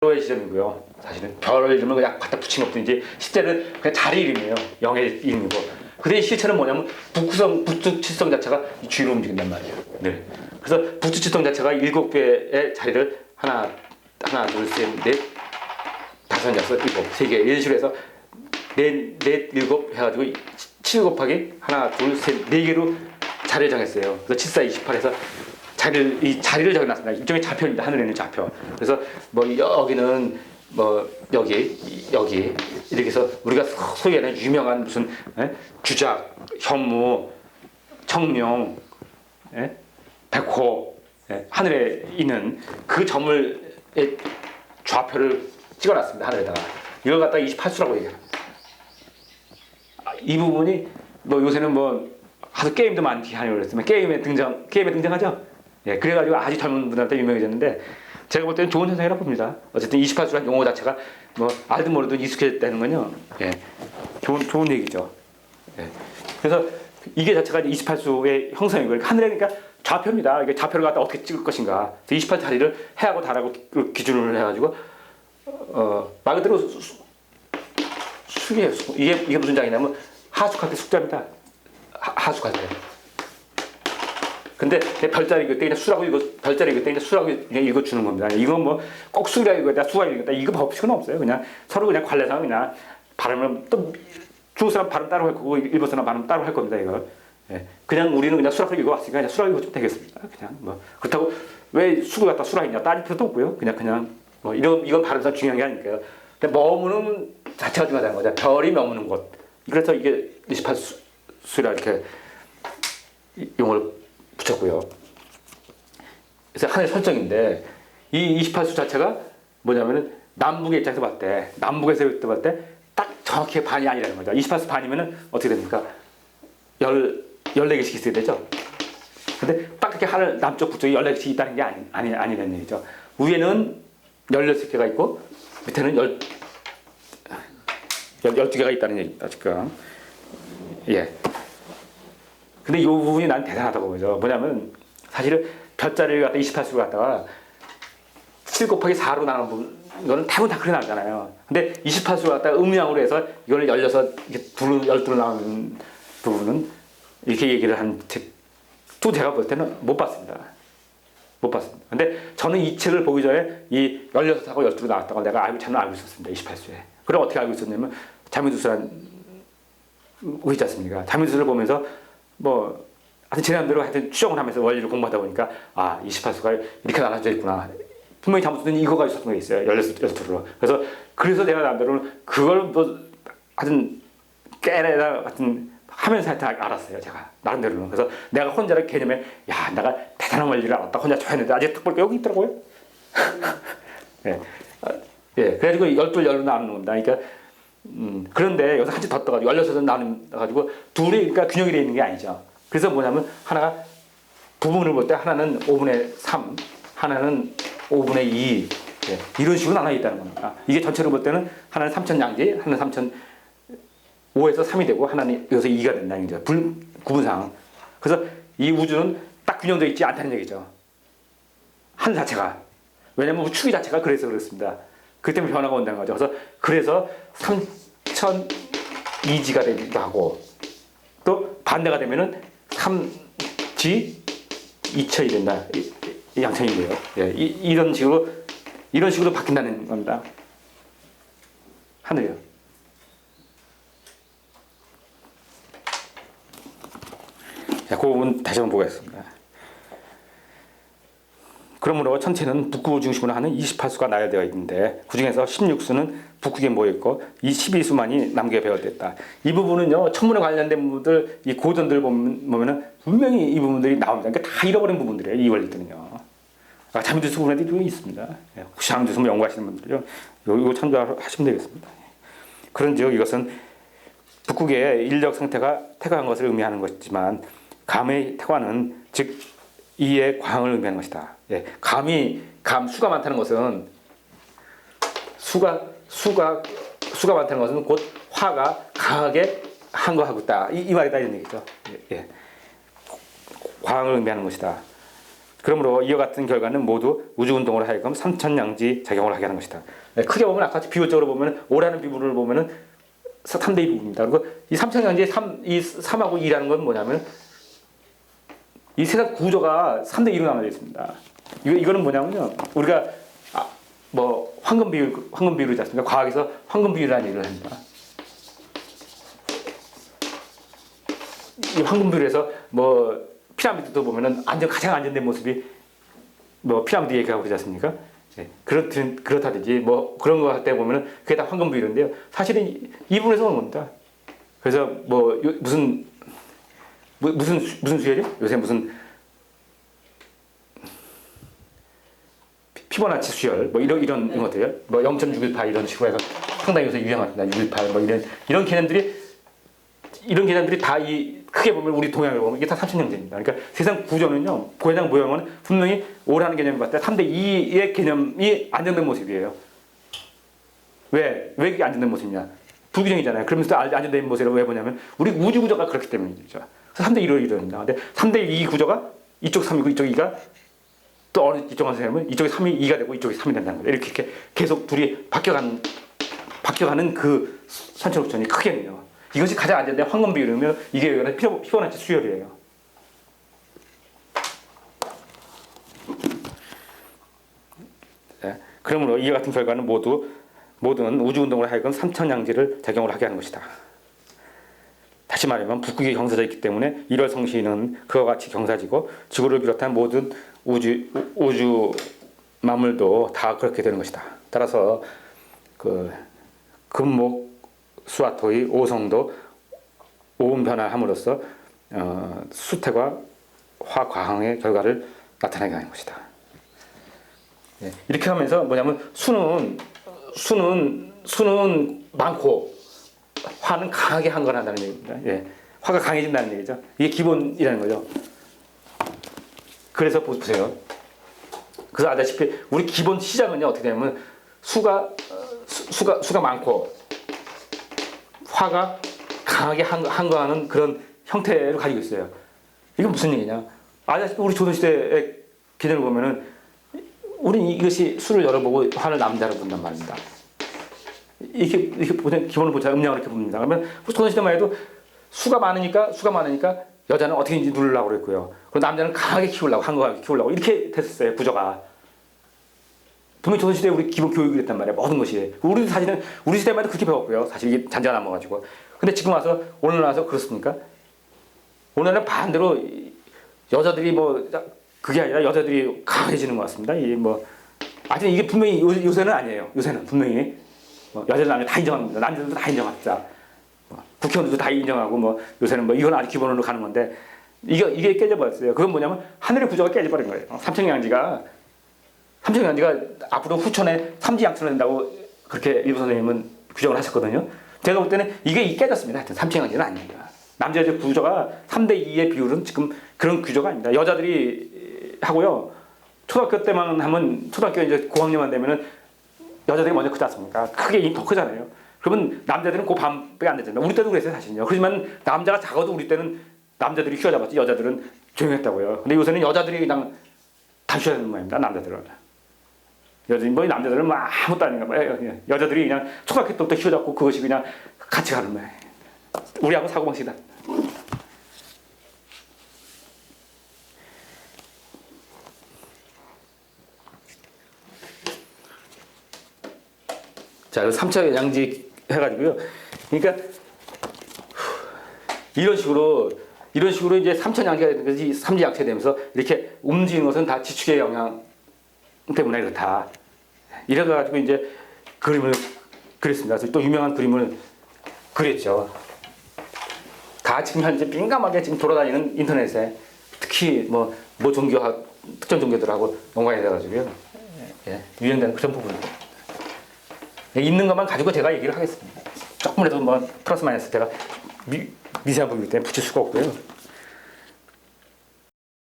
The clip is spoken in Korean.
별의 지점이고요. 사실은 별의 이름을 그냥 갖다 붙인 것도 이제 실제는 그냥 자리 이름이에요. 영의 이름이고. 그대 실체는 뭐냐면 북구성 북두칠성 자체가 이 주위로 움직인단 말이에요. 네. 그래서 북두칠성 자체가 일곱 개의 자리를 하나 하나 둘 셋 넷 다섯 여섯 일곱 세 개 이런 식으로 해서 넷 넷 일곱 해가지고 칠 곱하기 하나 둘 셋 네 개로 자리를 정했어요. 그래서 74, 28에서 자리를 이 자리를 정해놨습니다. 일종의 좌표입니다. 하늘에 있는 좌표. 그래서 뭐 여기는 뭐 여기 여기 이렇게 해서 우리가 소위 하는 유명한 무슨 예? 주작, 현무, 청룡, 예? 백호 예? 하늘에 있는 그 점을 의 좌표를 찍어놨습니다. 하늘에다가 이걸 갖다 28수라고 얘기해요. 아, 이 부분이 뭐 요새는 뭐 하도 게임도 많이 하려고 그랬으면 게임에 등장 게임에 등장하죠. 예, 그래가지고 아주 젊은 분들한테 유명해졌는데 제가 볼 때는 좋은 현상이라고 봅니다. 어쨌든 28수라는 용어 자체가 뭐 알든 모르든 익숙해졌다는 건요. 예, 좋은 좋은 얘기죠. 예. 그래서 이게 자체가 28수의 형성이고 그러니까 하늘에 그러니까 좌표입니다. 이게 좌표를 갖다 어떻게 찍을 것인가. 28 자리를 해하고 달하고 그 기준을 해가지고 어 말 그대로 수- 수- 숙이에요. 숙. 이게 이게 무슨 장이냐면 하숙할 때 숙자입니다. 하, 하숙할 때. 근데 내 별자리 그때 그냥 수라고 읽어 별자리 그때 그냥 수라고 그냥 읽어 주는 겁니다. 이건 뭐 꼭 수라 읽어야 수가 읽었다 이거 법칙은 없어요. 그냥 서로 그냥 관례상 그냥 발음을 또 중국 사람 발음 따로 할 거고 일본 사람 발음 따로 할 겁니다. 이거. 예. 그냥 우리는 그냥 수라고 읽어 왔으니까 그냥 수라고 읽어주면 되겠습니다. 그냥 뭐 그렇다고 왜 수를 갖다 수라 했냐 따질 필요도 없고요. 그냥 그냥 뭐 이런 이건 발음상 중요한 게 아니니까요. 근데 머무는 자체가 중요하다는 거죠. 별이 머무는 곳. 그래서 이게 28수라 이렇게 용어를 붙였고요. 그래서 하나의 설정인데 이 28수 자체가 뭐냐면은 남북의 입장에서 봤을 때 남북에서 봤을 때 딱 정확히 반이 아니라는 거죠. 28수 반이면은 어떻게 됩니까? 열 14개씩 있어야 되죠. 근데 딱 그렇게 하늘 남쪽 북쪽에 14개씩 있다는 게 아니, 아니, 아니라는 얘기죠. 위에는 16개가 있고 밑에는 열, 열, 12개가 있다는 얘기입니다. 지금. 예. 근데 이 부분이 난 대단하다고 보죠. 뭐냐면 사실은 별자리를 갖다 28수를 갖다가 7 곱하기 4로 나눈 부분 이거는 대부분 다 그래 나잖아요. 근데 28수를 갖다가 음량으로 해서 이걸 16, 이렇게 둘로 12로 나오는 부분은 이렇게 얘기를 한 책도 제가 볼 때는 못 봤습니다. 못 봤습니다. 근데 저는 이 책을 보기 전에 이 16하고 12로 나왔다고 내가 알고 저는 알고 있었습니다. 28수에. 그럼 어떻게 알고 있었냐면 자미두스란 거 있지 않습니까? 자미두스를 보면서 뭐 하여튼 제 나름대로 하여튼 추정을 하면서 원리를 공부하다 보니까 아 28수가 이렇게 나눠져 있구나. 분명히 잘못된 이거가 있었던 게 있어요. 16수로. 그래서 그래서 내가 나름대로 그걸 뭐 하여튼 깨내다 하여튼 하면서 하여튼 알았어요. 제가 나름대로는. 그래서 내가 혼자의 개념에 야 내가 대단한 원리를 알았다. 혼자 좋아했는데 아직 딱 보니까 여기 있더라고요. 예. 아, 예. 그래가지고 열둘 열로 나누는 겁니다. 그러니까 음, 그런데 여기서 한치 더 떠가지고 열여섯은 나눠가지고 둘이 그러니까 균형이 되어 있는 게 아니죠. 그래서 뭐냐면 하나가 부분을 볼 때 하나는 5분의 3, 하나는 5분의 2 예, 이런 식으로 나눠 있다는 겁니다. 이게 전체로 볼 때는 하나는 3천 양지, 하나는 3천 5에서 3이 되고 하나는 여기서 2가 된다는 거죠. 불, 구분상. 그래서 이 우주는 딱 균형되어 있지 않다는 얘기죠. 하늘 자체가. 왜냐면 축이 자체가 그래서 그렇습니다. 그 때문에 변화가 온다는 거죠. 그래서 그래서 3천 이지가 되기도 하고 또 반대가 되면은 3지 2천이 된다. 이- 이 양천이고요. 예, 이, 이런 식으로 이런 식으로 바뀐다는 겁니다. 하늘이요. 자, 그 부분 다시 한번 보겠습니다. 그러므로 천체는 북극을 중심으로 하는 28수가 나열되어 있는데 그 중에서 16수는 북극에 모여 있고 이 12수만이 남극에 배열됐다. 이 부분은요 천문에 관련된 부분들 이 고전들 보면, 보면은 분명히 이 부분들이 나옵니다. 그러니까 다 잃어버린 부분들이에요 이 원리들은요. 아, 부분에도 좀 있습니다. 예, 혹시 자미두수 연구하시는 분들요 이거 참조하시면 되겠습니다. 그런즉 이것은 북극의 인력 상태가 태가한 것을 의미하는 것이지만 감의 태관은 즉 이의 광을 의미하는 것이다. 예, 감이 감 수가 많다는 것은 수가 수가 수가 많다는 것은 곧 화가 강하게 한 거하고 있다. 이, 이 말이다 이런 얘기죠. 예, 예. 광을 의미하는 것이다. 그러므로 이와 같은 결과는 모두 우주 운동으로 하여금 삼천양지 작용을 하게 하는 것이다. 네, 크게 보면 아까 비율적으로 보면 오라는 비율을 보면은 3대 2 부분입니다. 그리고 이 삼천양지의 3, 이 3하고 2라는 건 뭐냐면 이 세상 구조가 3대 2로 나눠져 있습니다. 이거 이거는 뭐냐면요. 우리가 아, 뭐 황금 비율 황금 비율이지 않습니까? 과학에서 황금 비율이라는 얘기를 합니다. 이 황금 비율에서 뭐 피라미드도 보면은 안전 가장 안전된 모습이 뭐 피라미드 얘기하고 그러지 않습니까? 예, 그렇든 그렇다든지 뭐 그런 거 할 때 보면은 그게 다 황금 비율인데요. 사실은 이- 이 부분에서 오는 겁니다. 그래서 뭐 요- 무슨 무- 무슨 수- 무슨 수열이 요새 무슨 피- 피보나치 수열 뭐 이런 이런 것들이요. 뭐0.618 이런 식으로 해서 상당히 요새 유행합니다. 618뭐 이런 이런 개념들이 이런 개념들이 다 이 크게 보면 우리 동양을 보면 이게 다 삼천형제입니다. 그러니까 세상 구조는요, 고해상 모형은 분명히 오라는 개념이 봤을 때 3대 2의 개념이 안정된 모습이에요. 왜? 왜 그게 안정된 모습이냐? 불균형이잖아요. 그러면서 안- 안정된 모습이라고 왜 보냐면 우리 우주 구조가 그렇기 때문이죠. 그래서 3대 1로 이루어집니다. 근데 3대 2 구조가 이쪽 3이고 이쪽 2가 또 어느 이쪽 선생님은 이쪽에 3이 2가 되고 이쪽에 3이 된다는 거예요. 이렇게, 이렇게 계속 둘이 바뀌어가는 바뀌어가는 그 선천옥천이 크게는요. 이것이 가장 안전된 황금 비율이며 이게 여기는 피보- 피보나치 수열이에요. 네. 그러므로 이와 같은 결과는 모두 모든 우주 운동으로 하여금 삼천양지를 작용을 하게 하는 것이다. 다시 말하면 북극이 경사져 있기 때문에 1월 성신은 그와 같이 경사지고 지구를 비롯한 모든 우주 우주 만물도 다 그렇게 되는 것이다. 따라서 그 금목 수화토의 오성도 오음 변화함으로써 어, 수태과 화과항의 결과를 나타내게 하는 것이다. 예, 이렇게 하면서 뭐냐면 수는 수는 수는 많고 화는 강하게 항거한다는 얘기입니다. 예, 화가 강해진다는 얘기죠. 이게 기본이라는 거죠. 그래서 보- 보세요. 그래서 아다시피 우리 기본 시작은요 어떻게 되냐면 수가 어, 수, 수가 수가 많고 화가 강하게 항- 항거하는 그런 형태를 가지고 있어요. 이건 무슨 얘기냐? 아다시피 우리 조선시대의 개념을 보면은 우리는 이것이 수를 열어보고 화를 남자로 본단 말입니다. 이렇게 이렇게 보면 기본을 보자 음량을 이렇게 봅니다. 그러면 조선시대만 해도 수가 많으니까 수가 많으니까 여자는 어떻게든지 누르려고 그랬고요. 그리고 남자는 강하게 키우려고 한거하게 키우려고 이렇게 됐었어요 구조가. 분명히 조선시대 에 우리 기본 교육이 됐단 말이에요. 모든 것이. 우리 사실은 우리 시대만 해도 그렇게 배웠고요. 사실 이게 잔재가 남아가지고. 근데 지금 와서 오늘 와서 그렇습니까? 오늘은 반대로 이 여자들이 뭐 그게 아니라 여자들이 강해지는 것 같습니다. 이뭐 아직 이게 분명히 요, 요새는 아니에요. 요새는 분명히 뭐 여자들 남자 다 인정합니다. 남자들도 다 인정합니다. 뭐 국회의원들도 다 인정하고 뭐 요새는 뭐 이건 아주 기본으로 가는 건데 이게 이게 깨져버렸어요. 그건 뭐냐면 하늘의 구조가 깨져버린 거예요. 어, 삼천양지가 삼천양지가 앞으로 후천에 삼지양천을 된다고 그렇게 일부 선생님은 규정을 하셨거든요. 제가 볼 때는 이게 깨졌습니다. 하여튼 삼천양지는 아닙니다. 남자의 구조가 3대 2의 비율은 지금 그런 구조가 아닙니다. 여자들이 하고요. 초등학교 때만 하면 초등학교 이제 고학년만 되면은 여자들이 먼저 크지 않습니까? 크게 더 크잖아요. 그러면 남자들은 그 밤밖에 안 되잖아요. 우리 때도 그랬어요, 사실요. 그렇지만 남자가 작아도 우리 때는 남자들이 휘어잡았지 여자들은 조용했다고요. 근데 요새는 여자들이 그냥 다 휘어잡는 모양입니다, 남자들은. 여자들, 뭐 남자들은 뭐 아무것도 아닌가 봐요. 예. 여자들이 그냥 초등학교 때부터 휘어잡고 그것이 그냥 같이 가는 거예요. 우리하고 사고방식이다. 자, 그 3차 양지 해가지고요. 그러니까 이런 식으로 이런 식으로 이제 3천 양지가 것이 3지 약체되면서 이렇게 움직이는 것은 다 지축의 영향 때문에 그렇다. 이래가지고 이제 그림을 그렸습니다. 그래서 또 유명한 그림을 그렸죠. 다 지금 현재 민감하게 지금 돌아다니는 인터넷에 특히 뭐, 뭐 종교학 특정 종교들하고 연관이 돼가지고요. 예, 유행되는 그런 부분입니다. 예, 있는 것만 가지고 제가 얘기를 하겠습니다. 조금이라도 뭐 플러스 마이너스 제가 미, 미세한 부분이기 때문에 붙일 수가 없고요.